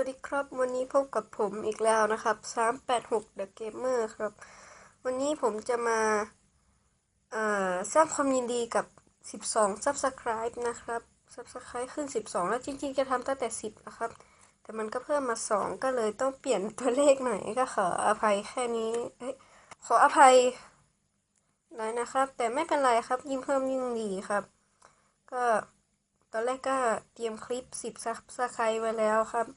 วัสดีครับ วันนี้พบกับผมอีกแล้วนะครับ 386 The Gamer ครับ วันนี้ผมจะมาสร้างความยินดีกับ 12 Subscribe นะครับ Subscribe ขึ้น 12 แล้วจริงๆ จะทำตั้งแต่ 10 นะครับ แต่มันก็เพิ่มมา 2 ก็เลยต้องเปลี่ยนตัวเลขหน่อยก็ขออภัยแค่นี้ขออภัยหน่อยนะครับ แต่ไม่เป็นไรครับ ยิ่งเพิ่มยิ่งดีครับ ก็ตอนแรกก็เตรียมคลิป 10 Subscribe ไว้แล้วครับ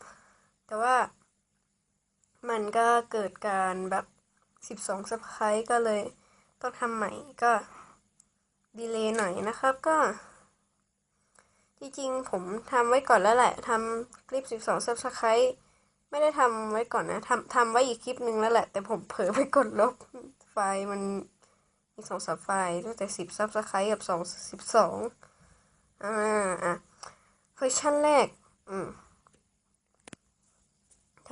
แต่ว่า มันก็เกิดการแบบ12 Subscribe ก็เลยต้องทำใหม่ก็ดีเลย์หน่อยนะครับก็ จริงๆ ผมทำไว้ก่อนแล้วแหละทำคลิป 12 Subscribe ไม่ได้ทำไว้ก่อนนะทำทำไว้อีกคลิปหนึ่งแล้วแหละ แต่ผมเผลอไปกดลบไฟล์มันมีสองสามไฟล์ตั้งแต่ 10 Subscribe กับ 2 12 อ่าอะเวอร์ชันแรก อืม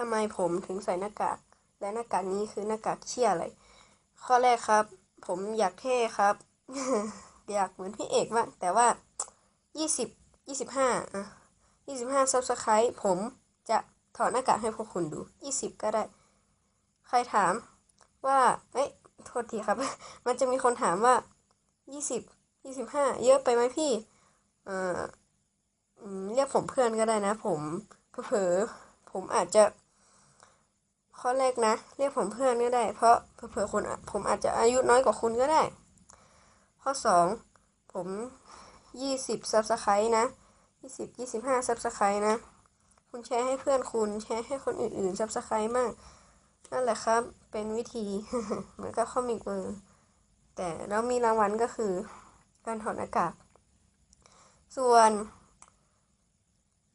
ทำไมผมถึงใส่หน้ากาก และหน้ากากนี้คือหน้ากากเชี่ยอะไร ข้อแรกครับ ผมอยากเท่ครับ อยากเหมือนพี่เอกบ้างแต่ว่า 20 25อะ25 Subscribe ผมจะถอดหน้ากากให้พวกคุณดู 20 ก็ได้ ใครถามว่าเอ้ยโทษทีครับ มันจะมีคนถามว่า 20 25 เยอะไปไหมพี่เอ่อเรียกผมเพื่อนก็ได้นะ ผมเผลอผมอาจจะ ข้อแรกนะ เรียกผมเพื่อนก็ได้ เพราะเผื่อคนผมอาจจะอายุน้อยกว่าคุณก็ได้ ข้อสองผมยี่สิบซับสไครต์นะยี่สิบยี่สิบห้าซับสไครต์นะ คุณแชร์ให้เพื่อนคุณแชร์ให้คนอื่นๆซับสไครต์มั่งนั่นแหละครับ เป็นวิธี เหมือนกับคอมิกเวอร์แต่แล้วมีรางวัลก็คือ การถอดหน้ากากส่วน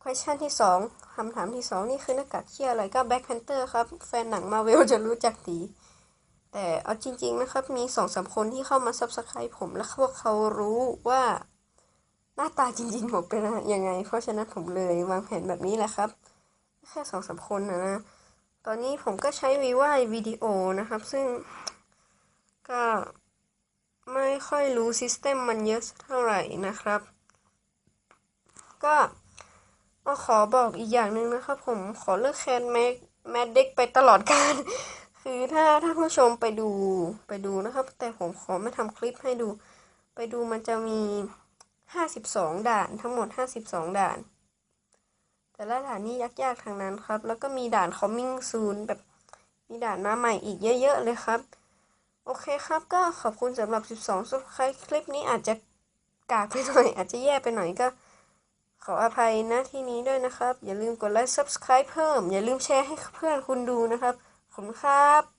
question ที่สองคำถามที่สองนี่คือหน้ากากเชี่ยอะไรก็ Black Panther ครับ แฟนหนังมาเวลจะรู้จักดี แต่เอาจริง ๆ นะครับ มีสองสามคนที่เข้ามา subscribe ผมแล้วพวกเขารู้ว่า หน้าตาจริง ๆ ผมเป็นยังไง เพราะฉะนั้นผมเลยวางแผนแบบนี้แหละครับ แค่สองสามคนนะนะ ตอนนี้ผมก็ใช้วีว่าวิดีโอนะครับ ซึ่งก็ไม่ค่อยรู้ซิสเต็มมันเยอะเท่าไหร่นะครับ ก็ ก็ขอบอกอีกอย่างหนึ่งนะครับผมขอเลิกแคนแมกแมดเด็กไปตลอดการ คือถ้าถ้าผู้ชมไปดูไปดูนะครับ แต่ผมขอไม่ทำคลิปให้ดู ไปดูมันจะมีห้าสิบสองด่านทั้งหมดห้าสิบสองด่าน แต่ละด่านนี่ยากๆทางนั้นครับ แล้วก็มีด่าน coming soon แบบมีด่านมาใหม่อีกเยอะๆเลยครับ โอเคครับก็ขอบคุณสำหรับ 12 subscribe คลิปนี้อาจจะกากไปหน่อย อาจจะแย่ไปหน่อยก็ ขออภัยนะที่นี้ด้วยนะครับ อย่าลืมกดไลค์ subscribe เพิ่ม อย่าลืมแชร์ให้เพื่อนคุณดูนะครับ ขอบคุณครับ